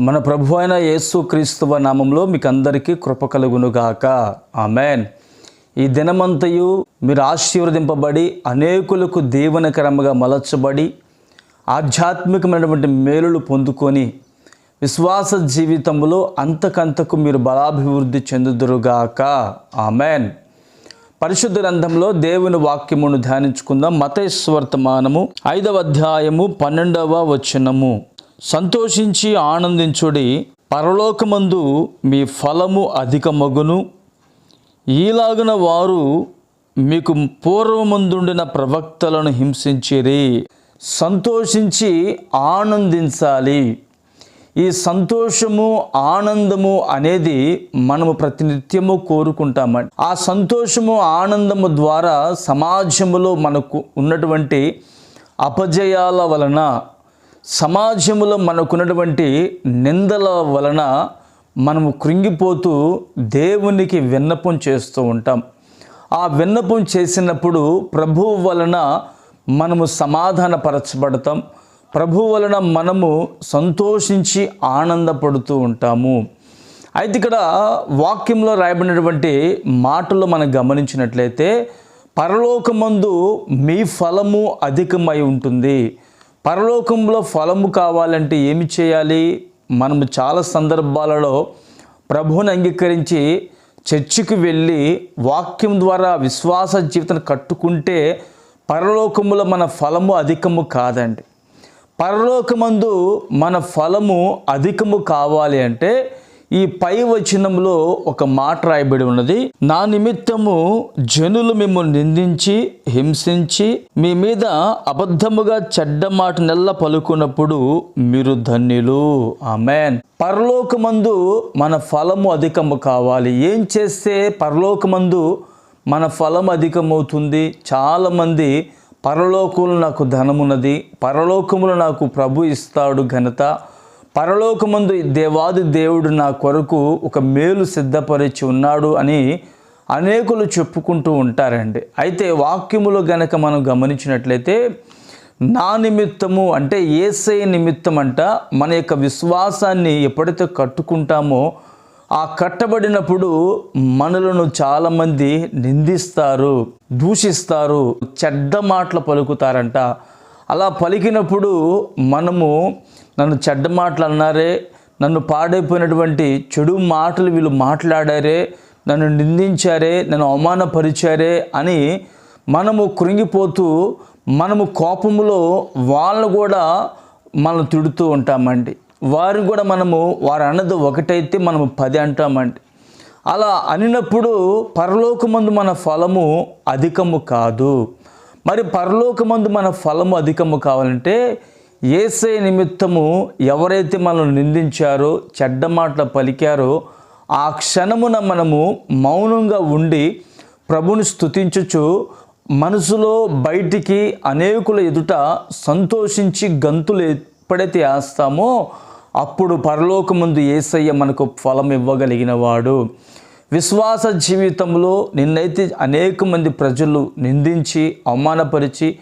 మన ప్రభు అయిన యేసు క్రీస్తువ నామంలో మీకు అందరికీ కృప కలుగునుగాక. ఆమెన్. ఈ దినమంతయు మీరు ఆశీర్వదింపబడి అనేకులకు దీవనకరంగా మలచబడి ఆధ్యాత్మికమైనటువంటి మేలులు పొందుకొని విశ్వాస జీవితంలో అంతకంతకు మీరు బలాభివృద్ధి చెందుదురుగాక. ఆమెన్. పరిశుద్ధ గ్రంథంలో దేవుని వాక్యమును ధ్యానించుకుందాం. మతేశ్వర్తమానము ఐదవ అధ్యాయము పన్నెండవ వచనము. సంతోషించి ఆనందించుడి పరలోకమందు మీ ఫలము అధికమగును. ఈలాగున వారు మీకు పూర్వముందుండిన ప్రవక్తలను హింసించిరి. సంతోషించి ఆనందించాలి. ఈ సంతోషము ఆనందము అనేది మనము ప్రతినిత్యము కోరుకుంటామండి ఆ సంతోషము ఆనందము ద్వారా సమాజములో మనకు ఉన్నటువంటి అపజయాల వలన సమాజంలో మనకున్నటువంటి నిందల వలన మనము కృంగిపోతూ దేవునికి విన్నపం చేస్తూ ఉంటాం. ఆ విన్నపం చేసినప్పుడు ప్రభువు వలన మనము సమాధానపరచబడతాం. ప్రభు వలన మనము సంతోషించి ఆనందపడుతూ ఉంటాము. అయితే ఇక్కడ వాక్యంలో రాయబడినటువంటి మాటలు మనం గమనించినట్లయితే పరలోకమందు మీ ఫలము అధికమై ఉంటుంది. పరలోకంలో ఫలము కావాలంటే ఏమి చేయాలి? మనము చాలా సందర్భాలలో ప్రభువుని అంగీకరించి చర్చికి వెళ్ళి వాక్యం ద్వారా విశ్వాస జీవితం కట్టుకుంటే పరలోకములో మన ఫలము అధికము కాదండి. పరలోకమందు మన ఫలము అధికము కావాలి అంటే ఈ పై వచనంలో ఒక మాట రాయబడి ఉన్నది. నా నిమిత్తము జనులు మిమ్మల్ని నిందించి హింసించి మీ మీద అబద్ధముగా చెడ్డ మాట నెల్ల పలుకున్నప్పుడు మీరు ధన్యులు. ఆమెన్. పరలోకమందు మన ఫలము అధికము కావాలి. ఏం చేస్తే పరలోకమందు మన ఫలం అధికమవుతుంది? చాలామంది పరలోకములు నాకు ధనమున్నది పరలోకములు నాకు ప్రభు ఇస్తాడు ఘనత. పరలోకమందు దేవాది దేవుడు నా కొరకు ఒక మేలు సిద్ధపరిచి ఉన్నాడు అని అనేకులు చెప్పుకుంటూ ఉంటారండి. అయితే వాక్యములో గనక మనం గమనించినట్లయితే నా నిమిత్తము అంటే ఏసై నిమిత్తం అంట మన యొక్క విశ్వాసాన్ని ఎప్పుడైతే కట్టుకుంటామో ఆ కట్టబడినప్పుడు మనలను చాలామంది నిందిస్తారు దూషిస్తారు చెడ్డ మాటలు పలుకుతారంట. అలా పలికినప్పుడు మనము నన్ను చెడ్డ మాటలు అన్నారే నన్ను పాడైపోయినటువంటి చెడు మాటలు వీళ్ళు మాట్లాడారే నన్ను నిందించారే నన్ను అవమానపరిచారే అని మనము కృంగిపోతూ మనము కోపములో వాళ్ళను కూడా మనం తిడుతూ ఉంటామండి. వారిని కూడా మనము వారు అన్నది ఒకటైతే మనము పది అంటామండి. అలా అనినప్పుడు పరలోకమందు మన ఫలము అధికము కాదు. మరి పరలోకమందు మన ఫలము అధికము కావాలంటే ఏసై నిమిత్తము ఎవరైతే మనల్ని నిందించారో చెడ్డ మాటలు పలికారో ఆ క్షణమున మనము మౌనంగా ఉండి ప్రభుని స్తుతించుచు మనసులో బయటికి అనేకుల ఎదుట సంతోషించి గంతులు ఎప్పుడైతే వేస్తామో అప్పుడు పరలోకముందు ఏసయ్య మనకు ఫలం ఇవ్వగలిగిన వాడు విశ్వాస జీవితంలో నిన్నైతే అనేక మంది ప్రజలు నిందించి అవమానపరిచి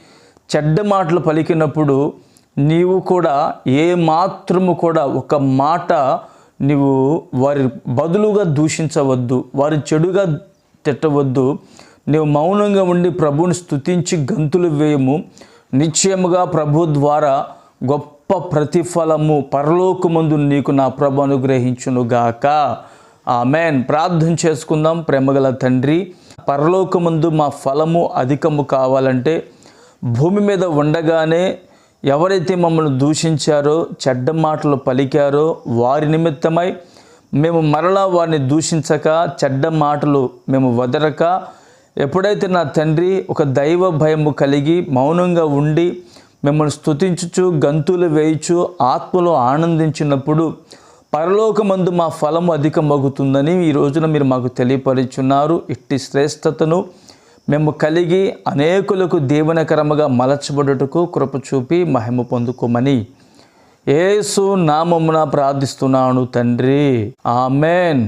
చెడ్డ మాటలు పలికినప్పుడు నీవు కూడా ఏ మాత్రము కూడా ఒక మాట నీవు వారి బదులుగా దూషించవద్దు వారి చెడుగా తిట్టవద్దు. నీవు మౌనంగా ఉండి ప్రభువుని స్తుతించి గంతులు వేయము. నిశ్చయముగా ప్రభు ద్వారా గొప్ప ప్రతిఫలము పరలోకమందు నీకు నా ప్రభు అనుగ్రహించునుగాక. ఆమెన్. ప్రార్థన చేసుకుందాం. ప్రేమగల తండ్రి పరలోకముందు మా ఫలము అధికము కావాలంటే భూమి మీద ఉండగానే ఎవరైతే మమ్మల్ని దూషించారో చెడ్డ మాటలు పలికారో వారి నిమిత్తమై మేము మరలా వారిని దూషించక చెడ్డ మాటలు మేము వదరక ఎప్పుడైతే నా తండ్రి ఒక దైవ భయము కలిగి మౌనంగా ఉండి మిమ్మల్ని స్తుతించుచు గంతులు వేయుచు ఆత్మలో ఆనందించినప్పుడు పరలోకమందు మా ఫలము అధికమగుతుందని ఈ రోజున మీరు మాకు తెలియపరుచున్నారు. ఇట్టి శ్రేష్టతను మేము కలిగి అనేకులకు దీవనకరముగా మలచబడుటకు కృప చూపి మహిమ పొందుకోమని ఏసు నామమున ప్రార్థిస్తున్నాను తండ్రి. ఆమెన్.